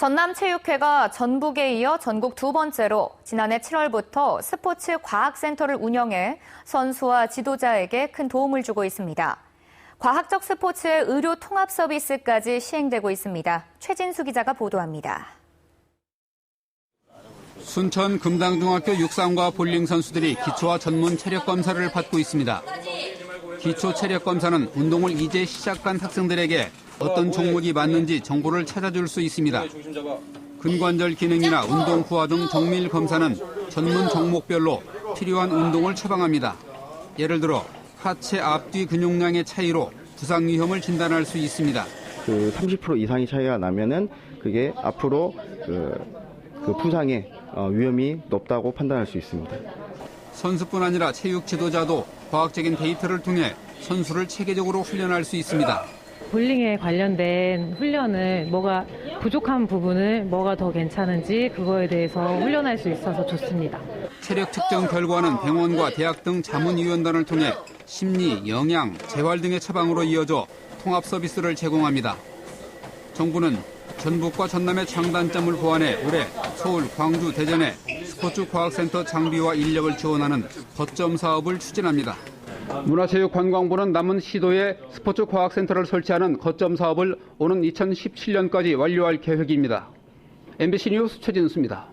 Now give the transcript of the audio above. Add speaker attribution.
Speaker 1: 전남체육회가 전북에 이어 전국 두 번째로 지난해 7월부터 스포츠 과학센터를 운영해 선수와 지도자에게 큰 도움을 주고 있습니다. 과학적 스포츠의 의료 통합 서비스까지 시행되고 있습니다. 최진수 기자가 보도합니다.
Speaker 2: 순천 금당중학교 육상과 볼링 선수들이 기초와 전문 체력 검사를 받고 있습니다. 기초 체력 검사는 운동을 이제 시작한 학생들에게 어떤 종목이 맞는지 정보를 찾아줄 수 있습니다. 근관절 기능이나 운동 후화 등 정밀 검사는 전문 종목별로 필요한 운동을 처방합니다. 예를 들어 하체 앞뒤 근육량의 차이로 부상 위험을 진단할 수 있습니다.
Speaker 3: 그 30% 이상의 차이가 나면은 그게 앞으로 그, 그 부상의 어, 위험이 높다고 판단할 수 있습니다.
Speaker 2: 선수뿐 아니라 체육 지도자도 과학적인 데이터를 통해 선수를 체계적으로 훈련할 수 있습니다.
Speaker 4: 볼링에 관련된 훈련을 뭐가 부족한 부분을 뭐가 더 괜찮은지 그거에 대해서 훈련할 수 있어서 좋습니다.
Speaker 2: 체력 측정 결과는 병원과 대학 등 자문위원단을 통해 심리, 영양, 재활 등의 처방으로 이어져 통합 서비스를 제공합니다. 정부는 전북과 전남의 장단점을 보완해 올해 서울, 광주, 대전에 스포츠 과학센터 장비와 인력을 지원하는 거점 사업을 추진합니다. 문화체육관광부는 남은 시도에 스포츠 과학센터를 설치하는 거점 사업을 오는 2017년까지 완료할 계획입니다. MBC 뉴스 최진수입니다.